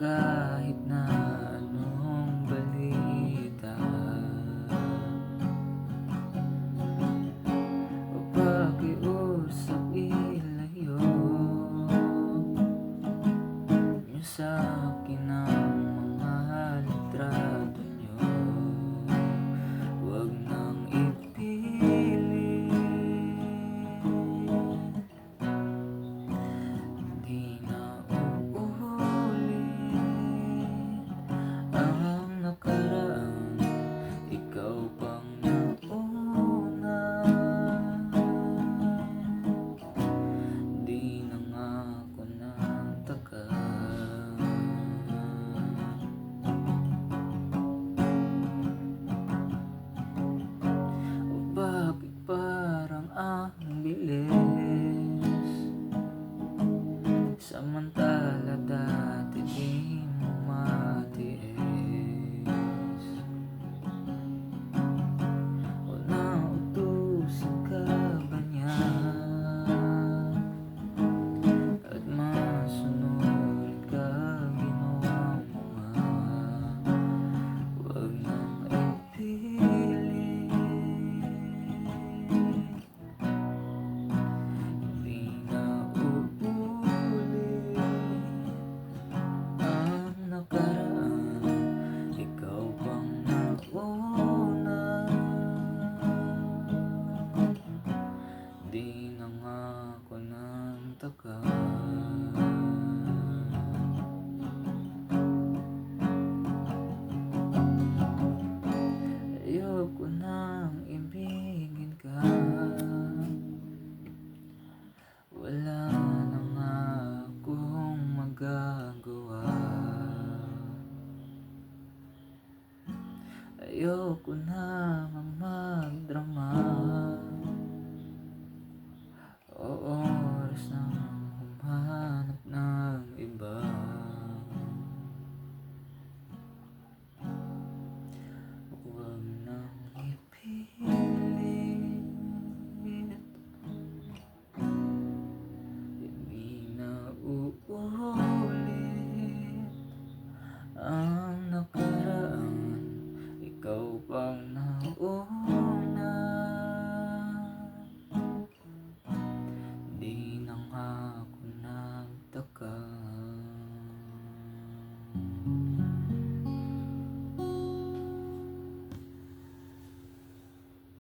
kahit na anong balita. O pakiusap ilayo. Niyo sa akin ang Samantala dati Di na nga ako nagtaka Ayoko nang ibigin ka. Wala na nga akong magagawa. Ayoko na magdrama Pang nauna. Di na nga ako nagtaka